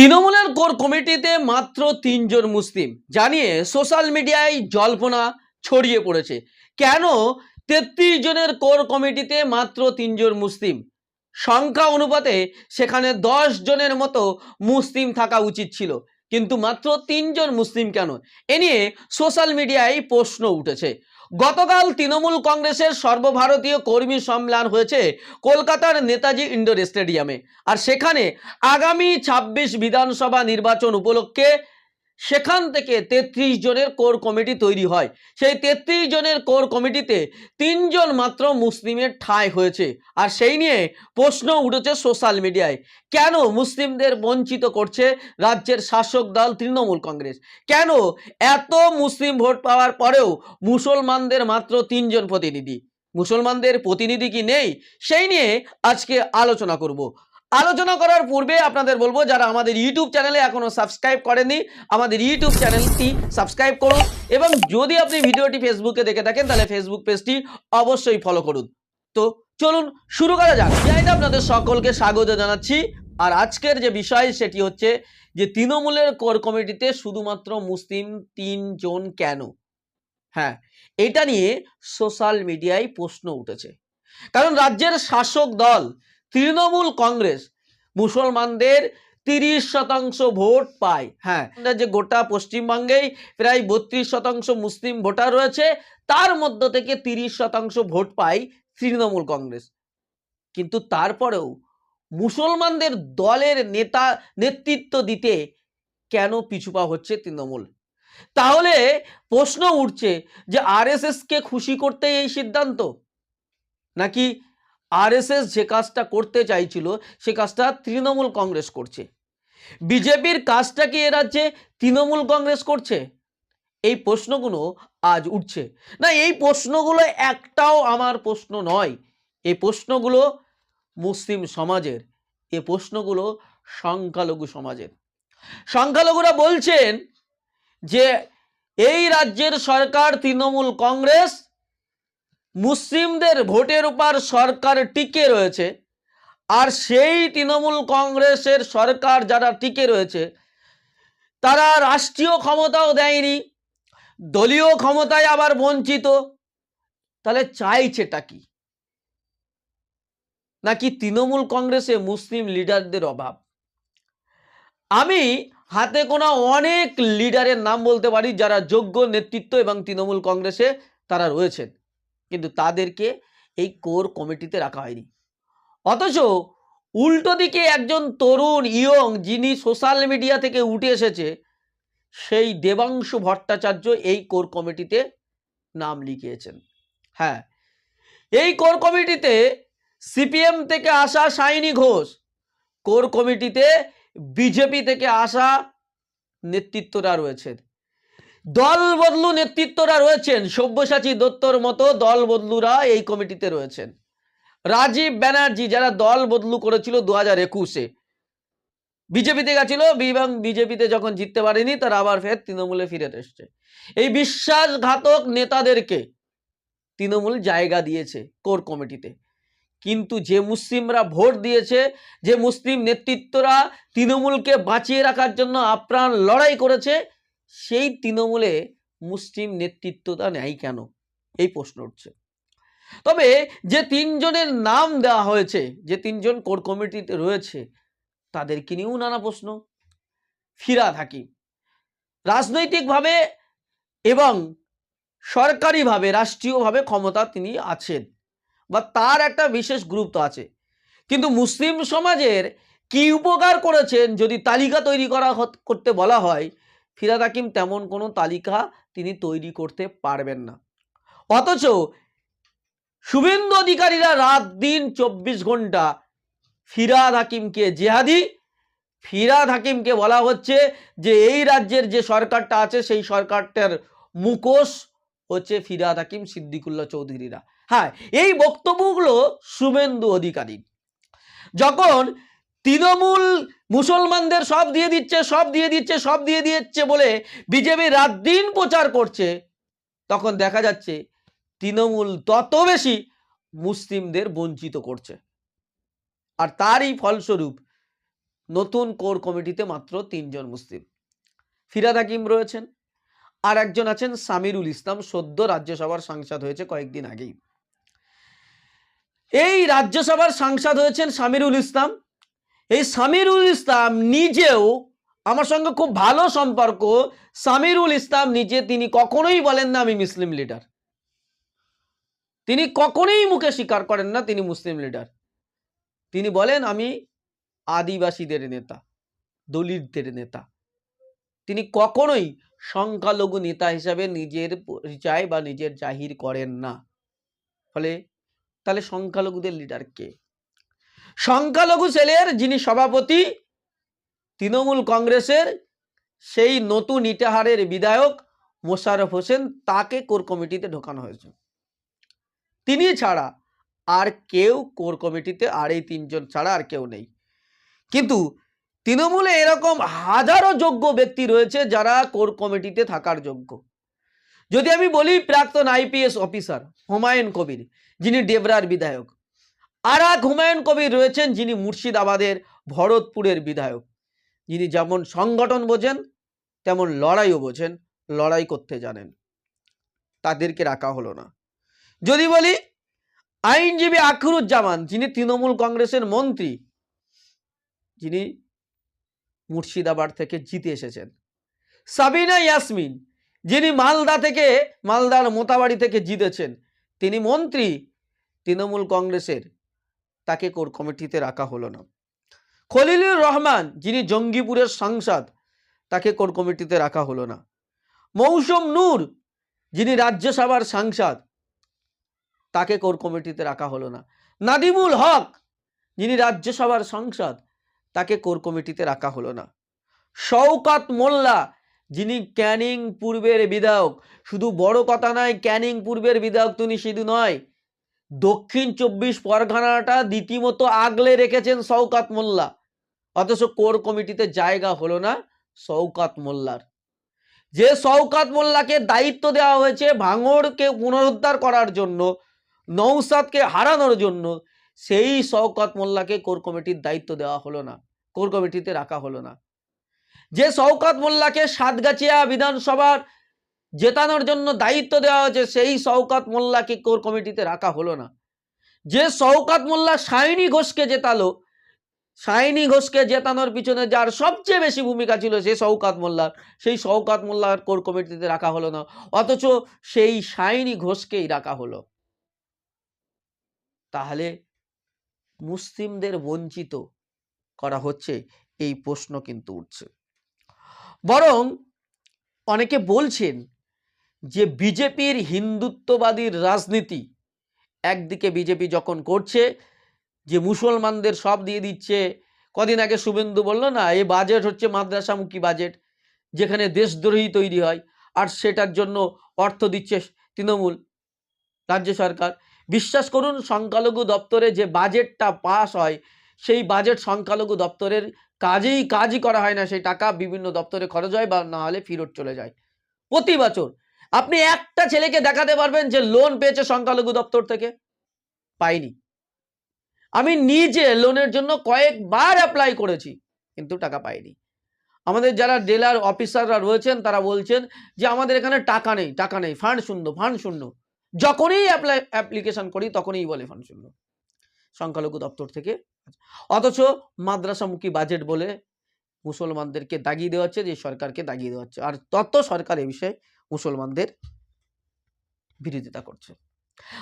তৃণমূলের কোর কমিটিতে মাত্র তিনজন মুসলিম। জানিয়ে সোশ্যাল মিডিয়ায় জল্পনা ছড়িয়ে পড়েছে। কেন তেত্রিশ জনের কোর কমিটিতে মাত্র তিনজন মুসলিম? সংখ্যা অনুপাতে সেখানে দশ জনের মতো মুসলিম থাকা উচিত ছিল। কিন্তু মাত্র তিনজন মুসলিম কেন? এ নিয়ে সোশ্যাল মিডিয়ায় প্রশ্ন উঠেছে। গতকাল তৃণমূল কংগ্রেসের সর্বভারতীয় কর্মী সম্মেলন হয়েছে কলকাতার নেতাজি ইন্ডোর স্টেডিয়ামে। আর সেখানে আগামী ছাব্বিশ বিধানসভা নির্বাচন উপলক্ষে সেখান থেকে তেত্রিশ জনের কোর কমিটি তৈরি হয়। সেই তেত্রিশ জনের কোর কমিটিতে তিনজন মাত্র মুসলিমের ঠাঁই হয়েছে। আর সেই নিয়ে প্রশ্ন উঠেছে সোশ্যাল মিডিয়ায়। কেন মুসলিমদের বঞ্চিত করছে রাজ্যের শাসক দল তৃণমূল কংগ্রেস? কেন এত মুসলিম ভোট পাওয়ার পরেও মুসলমানদের মাত্র তিনজন প্রতিনিধি? মুসলমানদের প্রতিনিধি কি নেই? সেই নিয়ে আজকে আলোচনা করব। আলোচনা করার পূর্বে আপনাদের বলব, যারা আমাদের ইউটিউব চ্যানেলে এখনও সাবস্ক্রাইব করেনি আমাদের ইউটিউব চ্যানেলটি সাবস্ক্রাইব করুন এবং যদি আপনি ভিডিওটি ফেসবুকে দেখে থাকেন, তাহলে ফেসবুক পেজটি অবশ্যই ফলো করুন। তো চলুন শুরু করা যাক। জানিতে আপনাদের সকলকে স্বাগত জানাচ্ছি। আর আজকের যে বিষয়, সেটি হচ্ছে যে তৃণমূলের কোর কমিটিতে শুধুমাত্র মুসলিম তিনজন কেন? হ্যাঁ এটা নিয়ে সোশ্যাল মিডিয়ায় প্রশ্ন উঠেছে। কারণ রাজ্যের শাসক দল তৃণমূল কংগ্রেস মুসলমানদের তিরিশ শতাংশ ভোট পায়। হ্যাঁ। যে গোটা পশ্চিমবঙ্গেই প্রায় বত্রিশ শতাংশ মুসলিম ভোটার রয়েছে তার মধ্য থেকে তিরিশ শতাংশ ভোট পায় তৃণমূল কংগ্রেস। কিন্তু তারপরেও মুসলমানদের দলের নেতা নেতৃত্ব দিতে কেন পিছুপা হচ্ছে তৃণমূল? তাহলে প্রশ্ন উঠছে যে আরএসএসকে খুশি করতে এই সিদ্ধান্ত? নাকি আরএসএস যে কাজটা করতে চাইছিল, সে কাজটা তৃণমূল কংগ্রেস করছে। বিজেপির কাজটা কি এ রাজ্যে তৃণমূল কংগ্রেস করছে? এই প্রশ্নগুলো আজ উঠছে। না, এই প্রশ্নগুলো একটাও আমার প্রশ্ন নয়। এই প্রশ্নগুলো মুসলিম সমাজের, এ প্রশ্নগুলো সংখ্যালঘু সমাজের। সংখ্যালঘুরা বলছেন যে, এই রাজ্যের সরকার তৃণমূল কংগ্রেস মুসলিমদের ভোটের উপর সরকার টিকে রয়েছে। আর সেই তৃণমূল কংগ্রেসের সরকার যারা টিকে রয়েছে, তারা রাষ্ট্রীয় ক্ষমতাও দেয়নি, দলীয় ক্ষমতায় আবার বঞ্চিত। তাহলে চাইছেটা কি? নাকি তৃণমূল কংগ্রেসে মুসলিম লিডারদের অভাব? আমি হাতে গোনা অনেক লিডারের নাম বলতে পারি যারা যোগ্য নেতৃত্ব এবং তৃণমূল কংগ্রেসে তারা রয়েছেন। কিন্তু তাদেরকে এই কোর কমিটিতে রাখা হয়নি। অথচ উল্টো দিকে একজন তরুণ ইয়ং যিনি সোশ্যাল মিডিয়া থেকে উঠে এসেছে, সেই দেবাংশু ভট্টাচার্য এই কোর কমিটিতে নাম লিখিয়েছেন। হ্যাঁ এই কোর কমিটিতে সিপিএম থেকে আসা সাইনি ঘোষ, কোর কমিটিতে বিজেপি থেকে আসা নেতৃত্বরা রয়েছেন। দল বদলু নেতৃত্বরা রয়েছেন। সব্যসাচী দত্তর মতো দল বদলুরা এই কমিটিতে রয়েছেন। রাজীব ব্যানার্জি, যারা দল বদলু করেছিল দু হাজার একুশে। বিজেপিতে গেছিল এবং বিজেপিতে যখন জিততে পারেনি, তারা আবার ফের তৃণমূলে ফিরে এসছে। এই বিশ্বাসঘাতক নেতাদেরকে তৃণমূল জায়গা দিয়েছে কোর কমিটিতে। কিন্তু যে মুসলিমরা ভোট দিয়েছে, যে মুসলিম নেতৃত্বরা তৃণমূলকে বাঁচিয়ে রাখার জন্য আপ্রাণ লড়াই করেছে সেই তৃণমূলে মুসলিম নেতৃত্বটা নেয় কেন? এই প্রশ্ন উঠছে। তবে যে তিনজনের নাম দেওয়া হয়েছে, যে তিনজন কোর কমিটিতে রয়েছে তাদেরকে নিয়েও নানা প্রশ্ন? ফিরা থাকি রাজনৈতিকভাবে এবং সরকারিভাবে, রাষ্ট্রীয়ভাবে ক্ষমতা তিনি আছেন বা তার একটা বিশেষ গুরুত্ব আছে। কিন্তু মুসলিম সমাজের কি উপকার করেছেন যদি তালিকা তৈরি করা করতে বলা হয় ফিরাদ হাকিম তেমন কোনো তালিকা তিনি তৈরি করতে পারবেন না। অথচ শুভেন্দু অধিকারীরা রাত দিন চব্বিশ ঘণ্টা ফিরাদ হাকিমকে জেহাদি, ফিরাদ হাকিমকে বলা হচ্ছে যে এই রাজ্যের যে সরকারটা আছে সেই সরকারটার মুখোশ হচ্ছে ফিরাদ হাকিম সিদ্দিকুল্লাহ চৌধুরীরা। হ্যাঁ এই বক্তব্যগুলো শুভেন্দু অধিকারী যখন তৃণমূল মুসলমানদের সব দিয়ে দিচ্ছে, সব দিয়ে দিচ্ছে, সব দিয়ে দিচ্ছে বলে বিজেপি রাত দিন প্রচার করছে। তখন দেখা যাচ্ছে তৃণমূল তত বেশি মুসলিমদের বঞ্চিত করছে। আর তারই ফলস্বরূপ নতুন কোর কমিটিতে মাত্র তিনজন মুসলিম। ফিরাদ হাকিম রয়েছেন আর একজন আছেন সামিরুল ইসলাম, সদ্য রাজ্যসভার সাংসদ হয়েছে কয়েকদিন আগেই। এই রাজ্যসভার সাংসদ হয়েছেন সামিরুল ইসলাম। এই সামিরুল ইসলাম নিজেও আমার সঙ্গে খুব ভালো সম্পর্ক। সামিরুল ইসলাম নিজে তিনি কখনোই বলেন না আমি মুসলিম লিডার তিনি কখনোই মুখে স্বীকার করেন না তিনি মুসলিম লিডার তিনি বলেন, আমি আদিবাসীদের নেতা, দলিতদের নেতা। তিনি কখনোই সংখ্যালঘু নেতা হিসাবে নিজের পরিচয় বা নিজের জাহির করেন না। ফলে, তাহলে সংখ্যালঘুদের লিডার কে? সংখ্যালঘু সেলের যিনি সভাপতি, তৃণমূল কংগ্রেসের সেই নতুন ইটাহারের বিধায়ক মোশারফ হোসেন, তাকে কোর কমিটিতে ঢোকানো হয়েছে। তিনি ছাড়া আর কেউ কোর কমিটিতে, আর এই তিনজন ছাড়া আর কেউ নেই। কিন্তু তৃণমূলে এরকম হাজারো যোগ্য ব্যক্তি রয়েছে যারা কোর কমিটিতে থাকার যোগ্য। যদি আমি বলি প্রাক্তন আইপিএস অফিসার হুমায়ুন কবির, যিনি ডেবরার বিধায়ক আর এক হুমায়ুন কবির রয়েছেন যিনি মুর্শিদাবাদের ভরতপুরের বিধায়ক। যিনি যেমন সংগঠন বোঝেন, তেমন লড়াইও বোঝেন, লড়াই করতে জানেন। তাদেরকে রাখা হলো না। যদি বলি, আইনজীবী আখরুজ্জামান, যিনি তৃণমূল কংগ্রেসের মন্ত্রী, যিনি মুর্শিদাবাদ থেকে জিতে এসেছেন। সাবিনা ইয়াসমিন, যিনি মালদা থেকে, মালদার মোতাবাড়ি থেকে জিতেছেন, তিনি মন্ত্রী, তৃণমূল কংগ্রেসের তাকে কোর কমিটিতে রাখা হলো না। খলিলুর রহমান, যিনি জঙ্গিপুরের সাংসদ, তাকে কোর কমিটিতে রাখা হলো না। মৌসুম নূর, যিনি রাজ্যসভার সাংসদ, তাকে কোর কমিটিতে রাখা হলো না। নাদিমুল হক, যিনি রাজ্যসভার সাংসদ, তাকে কোর কমিটিতে রাখা হলো না। শওকাত মোল্লা, যিনি ক্যানিং পূর্বের বিধায়ক, শুধু বড় কথা নয়, ক্যানিং পূর্বের বিধায়ক তিনি শুধু নয়। দক্ষিণ চব্বিশ পরগনাটা রীতিমতো আগলে রেখেছেন শওকাত মোল্লা। অথচ কোর কমিটিতে জায়গা হলো না শওকাত মোল্লার। যে শওকাত মোল্লাকে দায়িত্ব দেওয়া হয়েছে ভাঙড়কে পুনরুদ্ধার করার জন্য নৌসাদকে হারানোর জন্য, সেই শওকত মোল্লাকে কোর কমিটির দায়িত্ব দেওয়া হলো না, কোর কমিটিতে রাখা হলো না। যে শওকত মোল্লাকে সাতগাছিয়া বিধানসভার জেতানোর জন্য দায়িত্ব দেওয়া হয়েছে, সেই শওকত মোল্লাকে কোর কমিটিতে রাখা হলো না। যে শওকত মোল্লা সাইনি ঘোষকে জেতালো সাইনি ঘোষকে জেতানোর পিছনে যার সবচেয়ে বেশি ভূমিকা ছিল সেই শওকাত মোল্লার সেই শওকাত মোল্লার কোর কমিটিতে রাখা হলো না, অথচ সেই সাইনি ঘোষকেই রাখা হলো। তাহলে মুসলিমদের বঞ্চিত করা হচ্ছে, এই প্রশ্ন কিন্তু উঠছে। বরং অনেকে বলছেন যে বিজেপির হিন্দুত্ববাদীর রাজনীতি একদিকে বিজেপি যখন করছে, যে মুসলমানদের সব দিয়ে দিচ্ছে, কদিন আগে শুভেন্দু বলল, না এই বাজেট হচ্ছে মাদ্রাসামুখী বাজেট যেখানে দেশদ্রোহী তৈরি হয়, আর সেটার জন্য অর্থ দিচ্ছে তৃণমূল, রাজ্য সরকার। বিশ্বাস করুন, সংখ্যালঘু দপ্তরে যে বাজেটটা পাস হয়, সেই বাজেট সংখ্যালঘু দপ্তরের কাজেই কাজই করা হয় না, সেই টাকা বিভিন্ন দপ্তরে খরচ হয় বা না হলে ফেরত চলে যায়। প্রতি বছর আপনি একটা ছেলেকে দেখাতে পারবেন যে লোন পেয়েছে সংখ্যালঘু দপ্তর থেকে? পাইনি। আমি নিজে লোনের জন্য কয়েকবার অ্যাপ্লাই করেছি, কিন্তু টাকা পাইনি। আমাদের যারা ডেলার অফিসাররা রয়েছেন, তারা বলছেন যে আমাদের এখানে টাকা নেই টাকা নেই ফান্ড শূন্য ফান্ড শূন্য। যখনই অ্যাপ্লাই অ্যাপ্লিকেশন করি, তখনই বলে ফান্ড শূন্য। সংখ্যালঘু দপ্তর থেকে। অথচ মাদ্রাসামুখী বাজেট বলে মুসলমানদেরকে দাগিয়ে দেওয়া হচ্ছে, যে সরকারকে দাগিয়ে দেওয়া হচ্ছে। আর তত সরকার এ বিষয়ে মুসলমানদের বিরোধিতা করছে।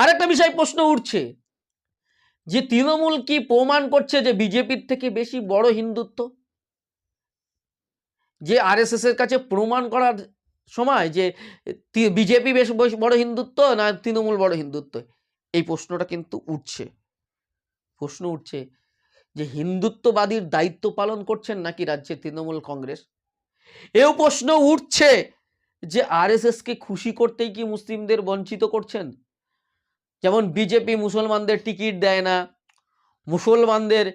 আরেকটা বিষয় প্রশ্ন উঠছে, যে তৃণমূল কি প্রমাণ করছে যে বিজেপির থেকে বেশি বড় হিন্দুত্ব? যে আরএসএস এর কাছে প্রমাণ করার সময় যে বিজেপি বেশ বড় হিন্দুত্ব না তৃণমূল বড় হিন্দুত্ব? এই প্রশ্নটা কিন্তু উঠছে। প্রশ্ন উঠছে যে হিন্দুত্ববাদীর দায়িত্ব পালন করছেন নাকি রাজ্যের তৃণমূল কংগ্রেস? এও প্রশ্ন উঠছে যে আরএসএসকে খুশি করতেই কি মুসলিমদের বঞ্চিত করছেন? যেমন বিজেপি মুসলমানদের টিকিট দেয় না, মুসলমানদের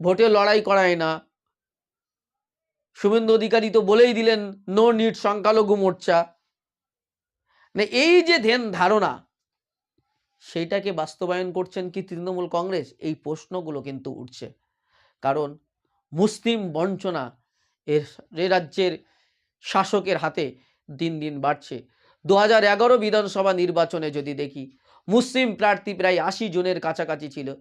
ভোটে লড়াই করায় না। শুভেন্দু অধিকারী তো বলেই দিলেন, নো নিট সংখ্যালঘু মোর্চা। মানে এই যে ধ্যান ধারণা, সেইটাকে বাস্তবায়ন করছেন কি তৃণমূল কংগ্রেস? এই প্রশ্নগুলো কিন্তু উঠছে। কারণ মুসলিম বঞ্চনা এর রাজ্যের শাসকের হাতে দিন দিন বাড়ছে। দু হাজার এগারো বিধানসভা নির্বাচনে যদি দেখি, মুসলিম প্রার্থী প্রায় আশি জনের কাছাকাছি ছিল।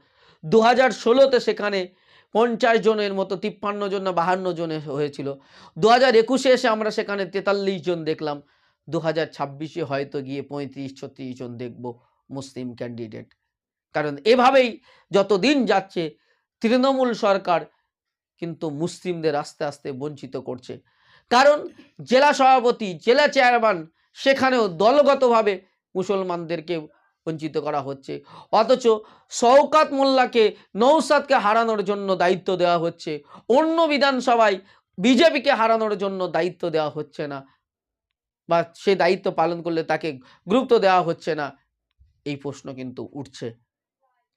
দু হাজার ষোলোতে সেখানে পঞ্চাশ জনের মতো, তিপ্পান্ন জন না বাহান্ন জনে হয়েছিল। দু হাজার একুশে এসে আমরা সেখানে তেতাল্লিশ জন দেখলাম। দু হাজার ছাব্বিশে হয়তো গিয়ে পঁয়ত্রিশ, ছত্রিশ জন দেখব মুসলিম ক্যান্ডিডেট। কারণ এভাবেই যত দিন যাচ্ছে, তৃণমূল সরকার কিন্তু মুসলিমদের আস্তে আস্তে বঞ্চিত করছে। কারণ জেলা সভাপতি, জেলা চেয়ারম্যান সেখানেও দলগতভাবে মুসলমানদেরকে বঞ্চিত করা হচ্ছে। অথচ শওকাত মোল্লাকে নৌসাদকে হারানোর জন্য দায়িত্ব দেওয়া হচ্ছে। অন্য বিধানসভায় বিজেপিকে হারানোর জন্য দায়িত্ব দেওয়া হচ্ছে না বা সে দায়িত্ব পালন করলে তাকে গুরুত্ব দেওয়া হচ্ছে না। এই প্রশ্ন কিন্তু উঠছে।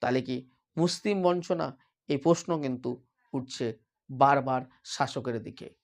তাহলে কি মুসলিম বঞ্চনা? এই প্রশ্ন কিন্তু উঠছে বারবার শাসকের দিকে।